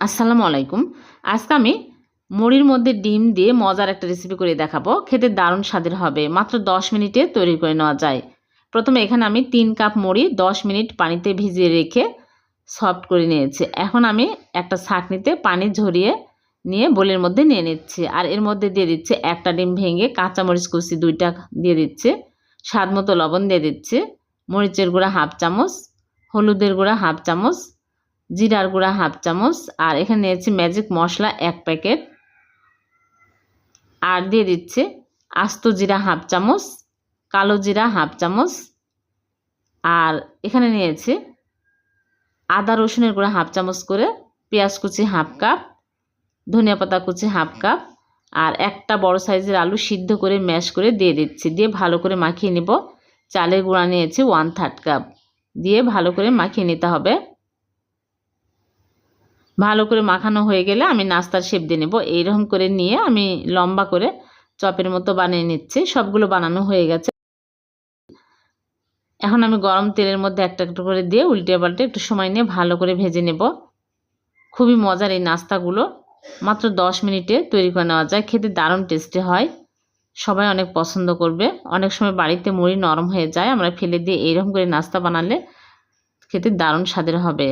আসসালামু আলাইকুম। আজকে আমি মুড়ির মধ্যে ডিম দিয়ে মজার একটা রেসিপি করে দেখাবো। খেতে দারুণ স্বাদের হবে। মাত্র 10 মিনিটে তৈরি করে নেওয়া যায়। প্রথমে এখানে আমি তিন কাপ মুড়ি 10 মিনিট পানিতে ভিজিয়ে রেখে সফট করে নিয়েছি। এখন আমি একটা ছাঁকনিতে পানি ঝরিয়ে নিয়ে বোলের মধ্যে নিয়ে নিচ্ছি। আর এর মধ্যে দিয়ে দিচ্ছে একটা ডিম ভেঙে কাঁচামরিচ কুচি দুইটা দিয়ে দিচ্ছে। স্বাদ মতো লবণ দিয়ে দিচ্ছে। মরিচের গুঁড়া হাফ চামচ, হলুদের গুঁড়া হাফ চামচ জিরার গুঁড়া হাফ চামচ, আর এখানে নিয়েছি ম্যাজিক মশলা এক প্যাকেট আর দিয়ে দিচ্ছে আস্ত জিরা হাফ চামচ, কালো জিরা হাফ চামচ, আর এখানে নিয়েছি আদা রসুনের গুঁড়া হাফ চামচ করে, পেঁয়াজ কুচি হাফ কাপ, ধনিয়া পাতা কুচি হাফ কাপ, আর একটা বড় সাইজের আলু সিদ্ধ করে ম্যাশ করে দিয়ে দিচ্ছি, দিয়ে ভালো করে মাখিয়ে নেব। চালের গুঁড়া নিয়েছি ওয়ান থার্ড কাপ দিয়ে ভালো করে মাখিয়ে নিতে হবে। ভালো করে মাখানো হয়ে গেলে আমি নাস্তার শেপ দিয়ে নেব। এইরকম করে নিয়ে আমি লম্বা করে চপের মতো বানিয়ে নিচ্ছি। সবগুলো বানানো হয়ে গেছে। এখন আমি গরম তেলের মধ্যে একটা একটা করে দিয়ে উল্টে পাল্টে একটু সময় নিয়ে ভালো করে ভেজে নেব। খুবই মজার এই নাস্তাগুলো। মাত্র দশ মিনিটে তৈরি করে নেওয়া যায়। খেতে দারুণ টেস্টি হয়। সবাই অনেক পছন্দ করবে। অনেক সময় বাড়িতে মুড়ি নরম হয়ে যায়। আমরা ফেলে দিয়ে এইরকম করে নাস্তা বানালে খেতে দারুণ স্বাদের হবে।